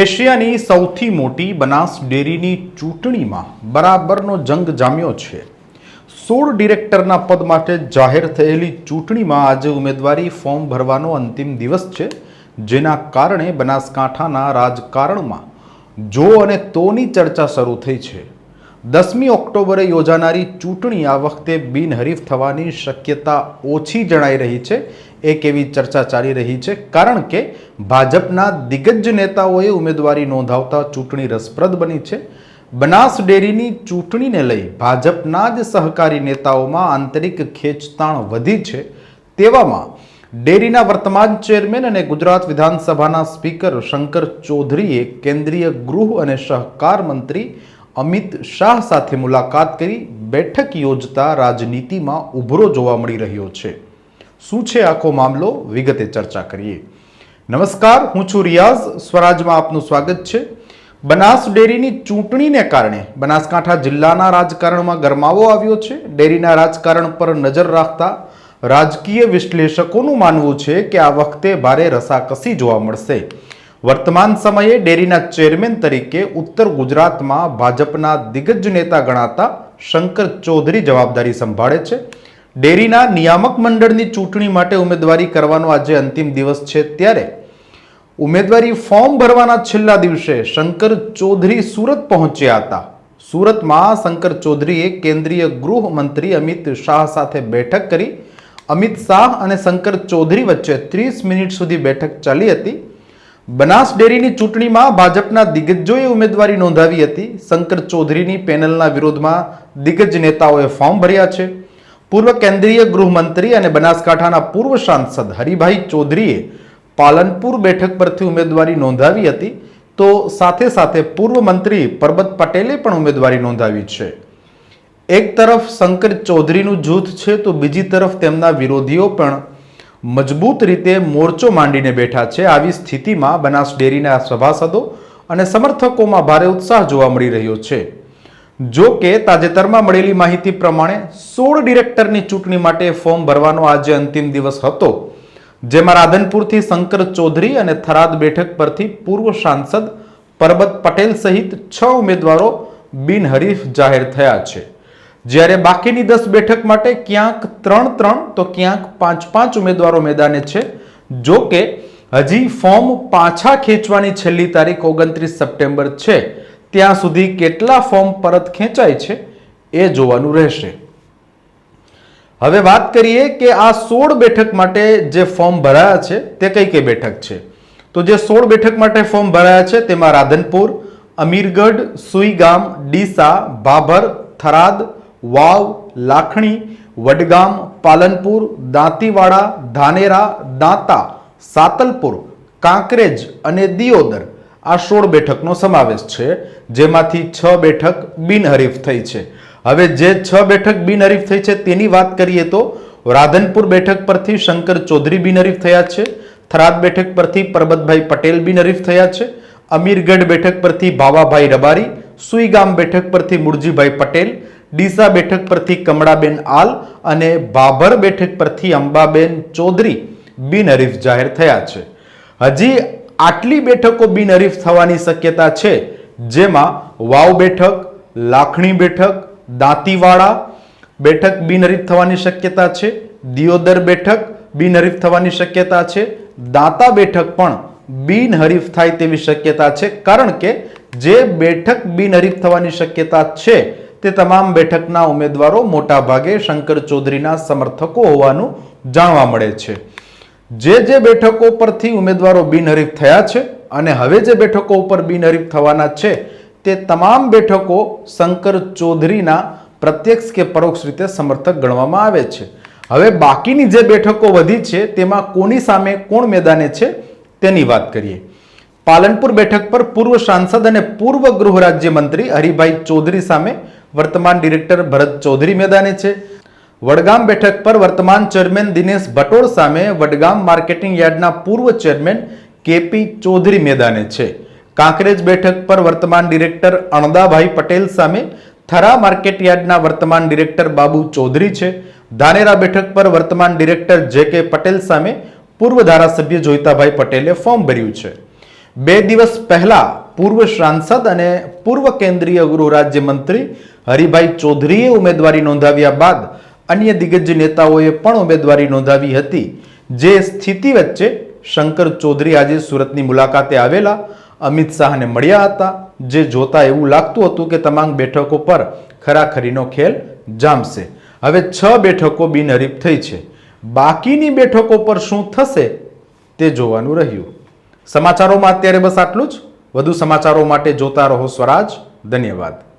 એશિયાની સૌથી મોટી બનાસ ડેરીની ચૂંટણીમાં બરાબરનો જંગ જામ્યો છે. સોળ ડિરેક્ટરના પદ માટે જાહેર થયેલી ચૂંટણીમાં આજે ઉમેદવારી ફોર્મ ભરવાનો અંતિમ દિવસ છે, જેના કારણે બનાસકાંઠાના રાજકારણમાં જો અને તોની ચર્ચા શરૂ થઈ છે. દસમી ઓક્ટોબરે યોજાનારી ચૂંટણી આ વખતે બિનહરીફ થવાની શક્યતા ઓછી જણાઈ રહી છે. એક એવી ચર્ચા ચાલી રહી છે. કારણ કે ભાજપના દિગ્ગજ નેતાઓએ ઉમેદવારી નોંધાવતા ચૂંટણી રસપ્રદ બની છે. બનાસ ડેરીની ચૂંટણીને લઈ ભાજપના જ સહકારી નેતાઓમાં આંતરિક ખેંચતાણ વધી છે. તેવામાં ડેરીના વર્તમાન ચેરમેન અને ગુજરાત વિધાનસભાના સ્પીકર શંકર ચૌધરીએ કેન્દ્રીય ગૃહ અને સહકાર મંત્રી અમિત શાહ સાથે મુલાકાત કરી બેઠક યોજતા રાજનીતિમાં ઉભરો જોવા મળી રહ્યો છે. શું છે આખો મામલો? વિગતે ચર્ચા કરીએ. નમસ્કાર, હું છું રિયાઝ. સ્વરાજમાં આપનું સ્વાગત છે. બનાસ ડેરીની ચૂંટણીને કારણે બનાસકાંઠા જિલ્લાના રાજકારણમાં ગરમાવો આવ્યો છે. ડેરીના રાજકારણ પર નજર રાખતા રાજકીય વિશ્લેષકોનું માનવું છે કે આ વખતે ભારે રસાકસી જોવા મળશે. વર્તમાન સમયે ડેરીના ચેરમેન તરીકે ઉત્તર ગુજરાતમાં ભાજપના દિગ્ગજ નેતા ગણાતા શંકર ચૌધરી જવાબદારી સંભાળે છે. ડેરીના નિયામક મંડળની ચૂંટણી માટે ઉમેદવારી કરવાનો આજે અંતિમ દિવસ છે ત્યારે. ઉમેદવારી ફોર્મ ભરવાના છેલ્લા દિવસે શંકર ચૌધરી સુરત પહોંચ્યા હતા. સુરતમાં શંકર ચૌધરીએ કેન્દ્રીય ગૃહ મંત્રી અમિત શાહ સાથે બેઠક કરી. અમિત શાહ અને શંકર ચૌધરી વચ્ચે ત્રીસ મિનિટ સુધી બેઠક ચાલી હતી. બનાસ ડેરીની ચૂંટણીમાં ભાજપના દિગ્ગજોએ ઉમેદવારી નોંધાવી હતી. શંકર ચૌધરીની પેનલના વિરોધમાં દિગ્ગજ નેતાઓએ ફોર્મ ભર્યા છે. પૂર્વ કેન્દ્રીય ગૃહમંત્રી અને બનાસકાંઠાના પૂર્વ સાંસદ હરિભાઈ ચૌધરીએ પાલનપુર બેઠક પરથી ઉમેદવારી નોંધાવી હતી. તો સાથે સાથે પૂર્વ મંત્રી પરબત પટેલે પણ ઉમેદવારી નોંધાવી છે. એક તરફ શંકર ચૌધરીનું જૂથ છે તો બીજી તરફ તેમના વિરોધીઓ પણ મજબૂત રીતે મોરચો માંડીને બેઠા છે. આવી સ્થિતિમાં બનાસ ડેરીના સભાસદો અને સમર્થકોમાં ભારે ઉત્સાહ જોવા મળી રહ્યો છે. જો કે તાજેતરમાં મળેલી માહિતી પ્રમાણે સોળ ડિરેક્ટરની ચૂંટણી માટે ફોર્મ ભરવાનો આજે અંતિમ દિવસ હતો, જેમાં રાધનપુરથી શંકર ચૌધરી અને થરાદ બેઠક પરથી પૂર્વ સાંસદ પરબત પટેલ સહિત છ ઉમેદવારો બિનહરીફ જાહેર થયા છે. જ્યારે બાકીની દસ બેઠક માટે ક્યાંક ત્રણ ત્રણ, તો ક્યાંક પાંચ પાંચ ઉમેદવારો મેદાને છે. જો કે, હજી ફોર્મ પાછા ખેંચવાની છેલ્લી તારીખ ઓગણત્રીસ સપ્ટેમ્બર છે. ત્યાં સુધી કેટલા ફોર્મ પરત ખેંચાય છે, એ જોવાનું રહેશે. હવે વાત કરીએ કે આ સોળ બેઠક માટે જે ફોર્મ ભરાયા છે, તે કઈ કઈ બેઠક છે? તો જે સોળ બેઠક માટે ફોર્મ ભરાયા છે, તેમાં રાધનપુર, અમીરગઢ, સુઈગામ, ડીસા ભાભર થરાદ વાવ, લાખણી, વડગામ, પાલનપુર, દાંતીવાડા, ધાનેરા, દાંતા, સાતલપુર, કાંકરેજ અને દિયોદર આ સોળ બેઠકનો સમાવેશ છે, જેમાંથી છ બેઠક બિનહરીફ થઈ છે. હવે જે છ બેઠક બિનહરીફ થઈ છે તેની વાત કરીએ તો રાધનપુર બેઠક પરથી શંકર ચૌધરી બિનહરીફ થયા છે, થરાદ બેઠક પરથી પરબતભાઈ પટેલ બિનહરીફ થયા છે, અમીરગઢ બેઠક પરથી ભાવાભાઈ રબારી, સુઈગામ બેઠક પરથી મુરજીભાઈ પટેલ ડીસા બેઠક પરથી કમળાબેન આલ અને ભાભર બેઠક પરથી અંબાબેન ચૌધરી બિનહરીફ જાહેર થયા છે. હજી આટલી બેઠકો બિનહરીફ થવાની શક્યતા છે, જેમાં વાવ બેઠક, લાખણી બેઠક, દાંતીવાડા બેઠક બિનહરીફ થવાની શક્યતા છે, દિયોદર બેઠક બિનહરીફ થવાની શક્યતા છે, દાંતા બેઠક પણ બિનહરીફ થાય તેવી શક્યતા છે, કારણ કે જે બેઠક બિનહરીફ થવાની શક્યતા છે તે તમામ બેઠકના ઉમેદવારો મોટા ભાગે શંકર ચૌધરીના સમર્થકો હોવાનું જાણવા મળે છે. જે જે બેઠકો પરથી ઉમેદવારો બિનહરીફ થયા છે અને હવે જે બેઠકો ઉપર બિનહરીફ થવાના છે, તે તમામ બેઠકો શંકર ચૌધરીના પ્રત્યક્ષ કે પરોક્ષ રીતે સમર્થક ગણવામાં આવે છે. હવે બાકીની જે બેઠકો વધી છે, તેમાં કોની સામે કોણ મેદાને છે, તેની વાત કરીએ. પાલનપુર બેઠક પર પૂર્વ સાંસદ અને પૂર્વ ગૃહ રાજ્યમંત્રી હરિભાઈ ચૌધરી સામે વર્તમાન ડિરેક્ટર ભરત ચૌધરી મેદાને છે. વડગામ બેઠક પર વર્તમાન ચેરમેન દિનેશ ભટોળ સામે વડગામ માર્કેટિંગ યાર્ડના પૂર્વ ચેરમેન કેપી ચૌધરી મેદાને છે. કાંકરેજ બેઠક પર વર્તમાન ડિરેક્ટર અણદાભાઈ પટેલ સામે થરા માર્કેટ યાર્ડના વર્તમાન ડિરેક્ટર બાબુ ચૌધરી છે. ધાનેરા બેઠક પર વર્તમાન ડિરેક્ટર જે કે પટેલ સામે પૂર્વ ધારાસભ્ય જોઈતાભાઈ પટેલે ફોર્મ ભર્યું છે. બે દિવસ પહેલા પૂર્વ સાંસદ અને પૂર્વ કેન્દ્રીય ગૃહ રાજ્યમંત્રી હરિભાઈ ચૌધરીએ ઉમેદવારી નોંધાવ્યા બાદ અન્ય દિગ્ગજ નેતાઓએ પણ ઉમેદવારી નોંધાવી હતી. જે સ્થિતિ વચ્ચે શંકર ચૌધરી આજે સુરતની મુલાકાતે આવેલા અમિત શાહને મળ્યા હતા. જે જોતા એવું લાગતું હતું કે તમામ બેઠકો પર ખરાખરીનો ખેલ જામશે. હવે છ બેઠકો બિનહરીફ થઈ છે. બાકીની બેઠકો પર શું થશે તે જોવાનું રહ્યું. સમાચારોમાં અત્યારે બસ આટલું જ. વધુ સમાચારો માટે જોતા રહો સ્વરાજ. ધન્યવાદ.